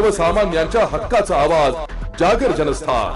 सर्वसामान्यांच्या हक्काचा आवाज जागर जनस्थान.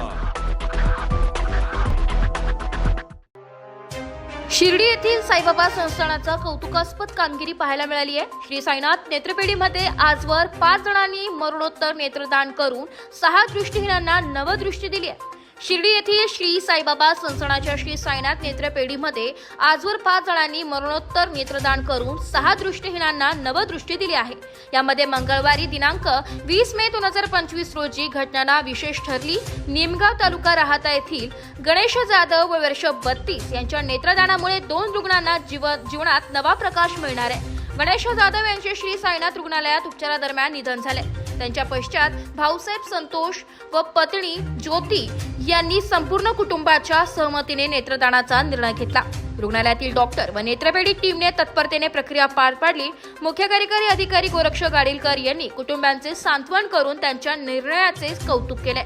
शिर्डी येथील साईबाबा संस्थानाचा कौतुकास्पद कामगिरी पाहायला मिळाली आहे. श्री साईनाथ नेत्रपेढीमध्ये आजवर पाच जणांनी मरणोत्तर नेत्रदान करून सहा दृष्टीहीनांना नवदृष्टी दिली आहे. शिर्डी येथील श्री साईबाबा संसणाच्या श्री साईनाथ नेत्रपेढीमध्ये आजवर पाच जणांनी मरणोत्तर नेत्रदान करून सहा दृष्टीहीनांना नवदृष्टी दिली आहे. यामध्ये मंगळवारी दिनांक वीस मे दोन हजार पंचवीस रोजी घटना विशेष ठरली. निमगाव तालुका राहता येथील गणेश जाधव व वर्ष बत्तीस यांच्या नेत्रदानामुळे दोन रुग्णांना जीव जीवनात नवा प्रकाश मिळणार आहे. गणेश जाधव यांचे श्री साईनाथ रुग्णालयात उपचारादरम्यान निधन झाले. त्यांच्या पश्चात भाऊसाहेब संतोष व पत्नी ज्योती यांनी संपूर्ण कुटुंबाच्या सहमतीने नेत्रदानाचा निर्णय घेतला. रुग्णालयातील डॉक्टर व नेत्रपेढी टीमने तत्परतेने प्रक्रिया पार पाडली. मुख्य कार्यकारी अधिकारी गोरक्ष गाडीलकर यांनी कुटुंबांचे सांत्वन करून त्यांच्या निर्णयाचे कौतुक केले.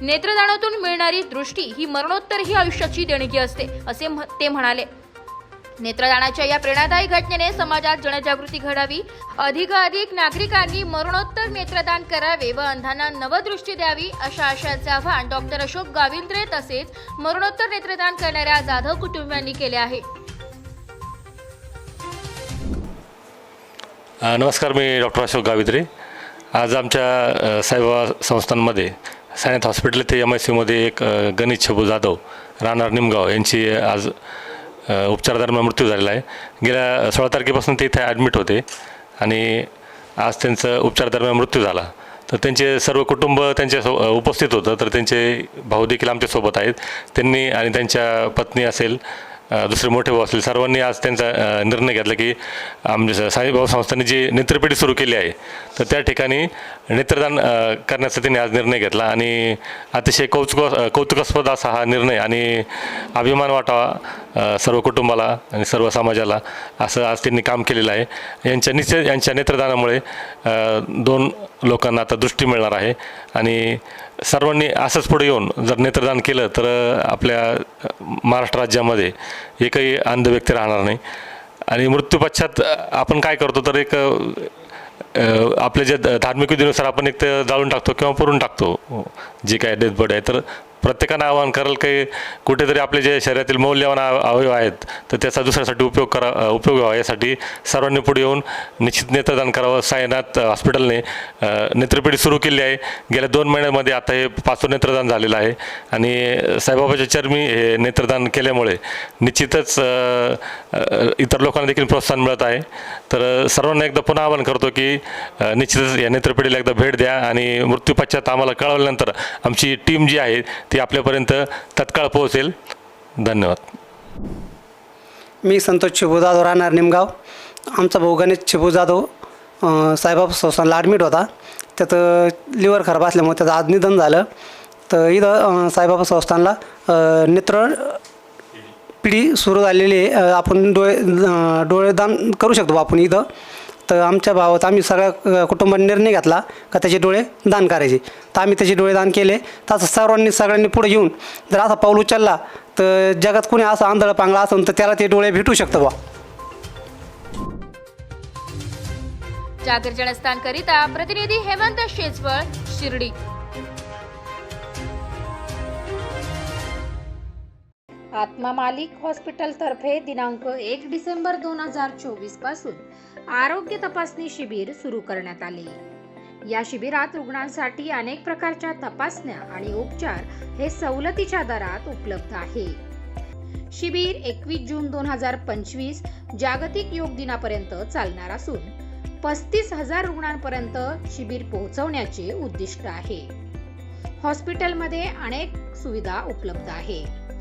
नेत्रदानातून मिळणारी दृष्टी ही मरणोत्तर ही आयुष्याची देणगी असते असे ते म्हणाले. नेत्रदानाच्या या प्रेरणादायी घटनेने समाजात जनजागृती घडावी अधिकाधिक नागरिकांनी मरणोत्तर नेत्रदान करावे व अंधांना नवदृष्टी द्यावी अशा आशयाचे आवाहन डॉक्टर अशोक गाविंद्रे तसेच मरणोत्तर नेत्रदान करणाऱ्या जाधव कुटुंबियांनी केले आहे. नमस्कार मी डॉक्टर अशोक गावित्रे आज आमच्या साईबाबा संस्थांमध्ये सायनाथ हॉस्पिटल येथे एम आय सीमध्ये एक गणेश छबू जाधव राहणार निमगाव यांची आज उपचारादरम्यान मृत्यू झालेला आहे. गेल्या सोळा तारखेपासून ते इथे ॲडमिट होते आणि आज त्यांचं उपचारादरम्यान मृत्यू झाला. तर त्यांचे सर्व कुटुंब त्यांच्या सो उपस्थित होतं. तर त्यांचे भाऊ देखील आमच्यासोबत आहेत. त्यांनी आणि त्यांच्या पत्नी असेल दुसरे मोठे भाऊ असतील सर्वांनी आज त्यांचा निर्णय घेतला की आमच्या साईबाबा संस्थांनी जी नेत्रपेढी सुरू केली आहे तर त्या ठिकाणी नेत्रदान करण्याचा त्यांनी आज निर्णय घेतला आणि अतिशय कौतुक कौतुकास्पद असा हा निर्णय आणि अभिमान वाटावा सर्व कुटुंबाला आणि सर्व समाजाला असं आज त्यांनी काम केलेलं आहे. यांच्या निश्चित यांच्या नेत्रदानामुळे दोन लोकांना आता दृष्टी मिळणार आहे आणि सर्वांनी असंच पुढे येऊन जर नेत्रदान केलं तर आपल्या महाराष्ट्र राज्यामध्ये एकही अंध व्यक्ती राहणार नाही. आणि मृत्यूपश्चात आपण काय करतो तर एक आपल्या जे धार्मिक विधीनुसार आपण एक तर जाळून टाकतो किंवा पुरून टाकतो. जे काय डेथ बॉडी आहे तर प्रत्येकानं आवाहन कराल की कुठेतरी आपले जे शरीरातील मौल्यवान अवयव आहेत तर त्याचा दुसऱ्यासाठी उपयोग करा उपयोग व्हावा. यासाठी सर्वांनी पुढे येऊन निश्चित नेत्रदान करावं. साईनाथ हॉस्पिटलने नेत्रपिढी नेत्रपेढी सुरू केली आहे. गेल्या दोन महिन्यामध्ये आता हे पाचवं नेत्रदान झालेलं आहे. आणि साईबाबाच्या चरमी हे नेत्रदान केल्यामुळे निश्चितच इतर लोकांना देखील प्रोत्साहन मिळत आहे. तर सर्वांना एकदा पुन्हा आवाहन करतो की निश्चितच या नेत्रपेढीला एकदा भेट द्या. आणि मृत्यूपश्चात आम्हाला कळवल्यानंतर आमची टीम जी आहे ती आपल्यापर्यंत तत्काळ पोहोचेल. धन्यवाद. मी संतोष चिबू जाधव राहणार निमगाव. आमचा भाऊ गणेश चिबू जाधव साहेबाब साईबाबा संस्थानला ॲडमिट होता. त्यात लिव्हर खराब असल्यामुळे त्याचं आज निधन झालं. तर इथं साईबाबा संस्थानला नेत्र पिढी सुरू झालेली आहे. आपण डोळे डोळेदान करू शकतो आपण इथं. तर आमच्या भावात आम्ही सगळ्या कुटुंबाने निर्णय घेतला का त्याचे डोळे दान करायचे. तर आम्ही त्याचे डोळे दान केले. तर असं सर्वांनी सगळ्यांनी पुढे येऊन जर असा पाऊल उचलला तर जगात कोणी असं आंधळ पांगळा असेल तर त्याला ते डोळे भेटू शकतं बा जागर जनस्थान करिता प्रतिनिधी हेमंत शेजवळ शिर्डी. आत्मा मालिक हॉस्पिटलतर्फे दिनांक एक डिसेंबर दोन हजार चोवीसपासून आरोग्य तपासणी शिबिर सुरू करण्यात आले. या शिबिरात रुग्णांसाठी अनेक प्रकारच्या तपासण्या आणि उपचार हे सवलतीच्या दरात उपलब्ध आहे. शिबिर एकवीस जून दोन हजार पंचवीस जागतिक योग दिनापर्यंत चालणार असून पस्तीस हजार रुग्णांपर्यंत शिबिर पोहोचवण्याचे उद्दिष्ट आहे. हॉस्पिटलमध्ये अनेक सुविधा उपलब्ध आहे.